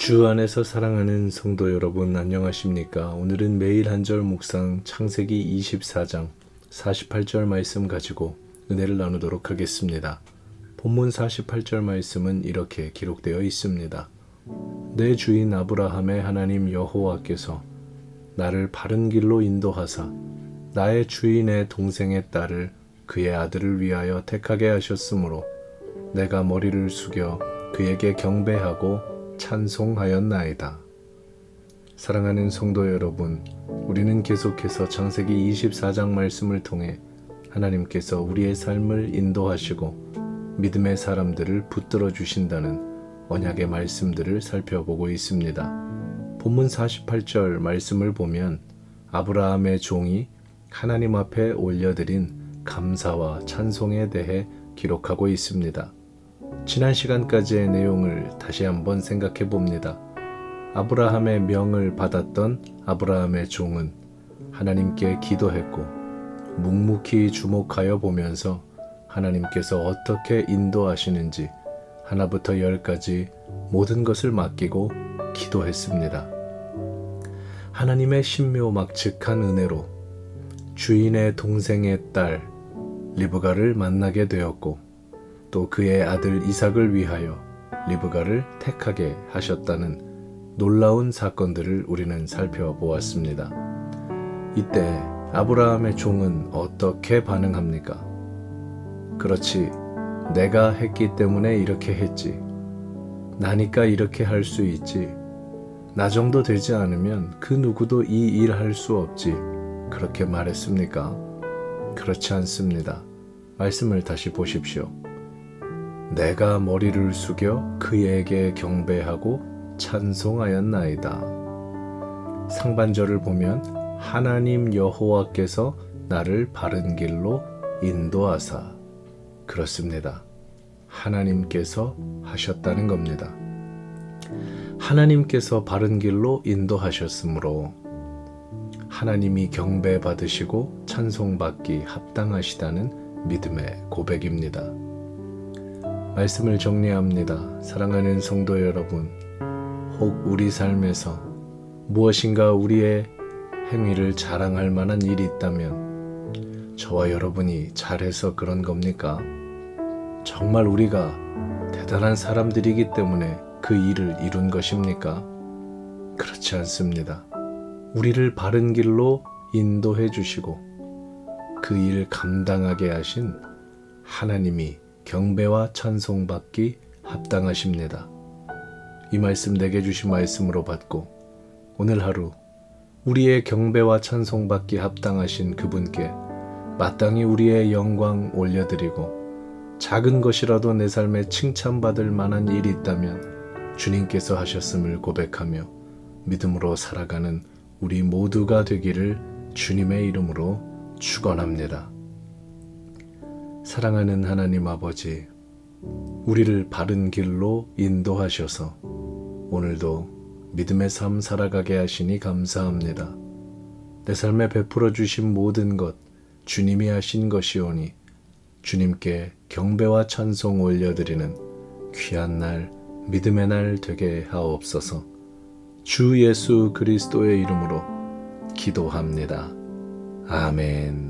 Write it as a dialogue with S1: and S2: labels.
S1: 주 안에서 사랑하는 성도 여러분 안녕하십니까? 오늘은 매일 한 절 묵상 창세기 24장 48절 말씀 가지고 은혜를 나누도록 하겠습니다. 본문 48절 말씀은 이렇게 기록되어 있습니다. 내 주인 아브라함의 하나님 여호와께서 나를 바른 길로 인도하사 나의 주인의 동생의 딸을 그의 아들을 위하여 택하게 하셨으므로 내가 머리를 숙여 그에게 경배하고 찬송하였나이다. 사랑하는 성도 여러분, 우리는 계속해서 창세기 24장 말씀을 통해 하나님께서 우리의 삶을 인도하시고 믿음의 사람들을 붙들어 주신다는 언약의 말씀들을 살펴보고 있습니다. 본문 48절 말씀을 보면 아브라함의 종이 하나님 앞에 올려드린 감사와 찬송에 대해 기록하고 있습니다. 지난 시간까지의 내용을 다시 한번 생각해 봅니다. 아브라함의 명을 받았던 아브라함의 종은 하나님께 기도했고 묵묵히 주목하여 보면서 하나님께서 어떻게 인도하시는지 하나부터 열까지 모든 것을 맡기고 기도했습니다. 하나님의 신묘막측한 은혜로 주인의 동생의 딸 리브가를 만나게 되었고 또 그의 아들 이삭을 위하여 리브가를 택하게 하셨다는 놀라운 사건들을 우리는 살펴보았습니다. 이때 아브라함의 종은 어떻게 반응합니까? 그렇지, 내가 했기 때문에 이렇게 했지. 나니까 이렇게 할 수 있지. 나 정도 되지 않으면 그 누구도 이 일 할 수 없지. 그렇게 말했습니까? 그렇지 않습니다. 말씀을 다시 보십시오. 내가 머리를 숙여 그에게 경배하고 찬송하였나이다. 상반절을 보면 하나님 여호와께서 나를 바른 길로 인도하사 그렇습니다. 하나님께서 하셨다는 겁니다. 하나님께서 바른 길로 인도하셨으므로 하나님이 경배 받으시고 찬송받기 합당하시다는 믿음의 고백입니다. 말씀을 정리합니다. 사랑하는 성도 여러분, 혹 우리 삶에서 무엇인가 우리의 행위를 자랑할 만한 일이 있다면 저와 여러분이 잘해서 그런 겁니까? 정말 우리가 대단한 사람들이기 때문에 그 일을 이룬 것입니까? 그렇지 않습니다. 우리를 바른 길로 인도해 주시고 그 일을 감당하게 하신 하나님이 경배와 찬송받기 합당하십니다. 이 말씀 내게 주신 말씀으로 받고 오늘 하루 우리의 경배와 찬송받기 합당하신 그분께 마땅히 우리의 영광 올려드리고 작은 것이라도 내 삶에 칭찬받을 만한 일이 있다면 주님께서 하셨음을 고백하며 믿음으로 살아가는 우리 모두가 되기를 주님의 이름으로 축원합니다. 사랑하는 하나님 아버지, 우리를 바른 길로 인도하셔서 오늘도 믿음의 삶 살아가게 하시니 감사합니다. 내 삶에 베풀어 주신 모든 것 주님이 하신 것이오니 주님께 경배와 찬송 올려드리는 귀한 날, 믿음의 날 되게 하옵소서. 주 예수 그리스도의 이름으로 기도합니다. 아멘.